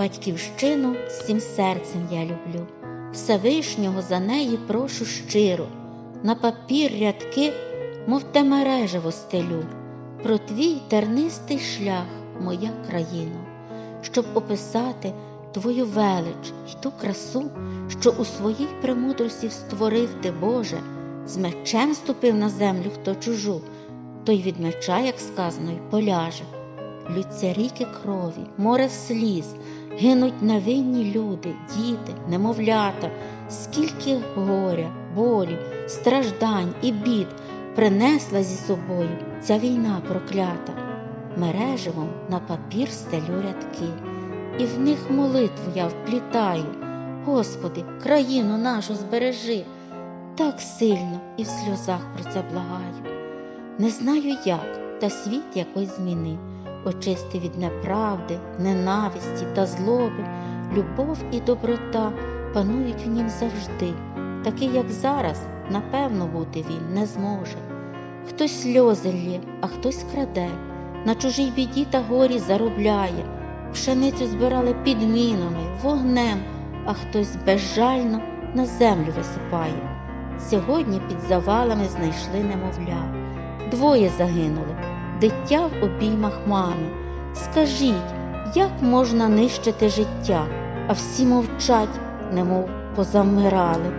Батьківщину всім серцем я люблю, Всевишнього за неї прошу щиро, на папір рядки, мов те мережево стелю, про твій тернистий шлях, моя країно, щоб описати твою велич й ту красу, що у своїй премудрості створив ти, Боже, з мечем ступив на землю хто чужу, той від меча, як сказано, й поляже. Лються ріки крові, море сліз, гинуть невинні люди, діти, немовлята, скільки горя, болі, страждань і бід принесла зі собою ця війна проклята. Мереживом на папір стелю рядки, і в них молитву я вплітаю. Господи, країну нашу збережи, так сильно і в сльозах про це благаю. Не знаю як, та світ якось змінив очисти від неправди, ненависті та злоби, любов і доброта панують в нім завжди, такий, як зараз, напевно, бути він не зможе. Хтось сльози лє, а хтось краде, на чужій біді та горі заробляє, пшеницю збирали підмінами, вогнем, а хтось безжально на землю висипає. Сьогодні під завалами знайшли немовля, двоє загинули дитя в обіймах мами. Скажіть, як можна нищити життя, а всі мовчать, немов позамирали.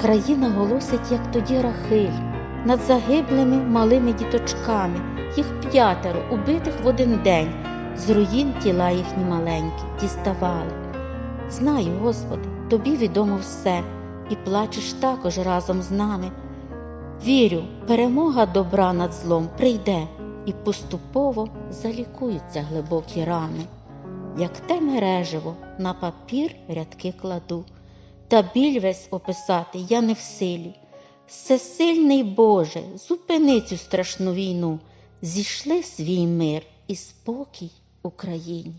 Країна голосить, як тоді Рахиль, над загиблими малими діточками, їх п'ятеро, убитих в один день, з руїн тіла їхні маленькі, діставали. Знаю, Господи, тобі відомо все, і плачеш також разом з нами. Вірю, перемога добра над злом прийде і поступово залікуються глибокі рани. Як те мережево на папір рядки кладу, та біль весь описати я не в силі. Всесильний Боже, зупини цю страшну війну, зійшли свій мир і спокій Україні.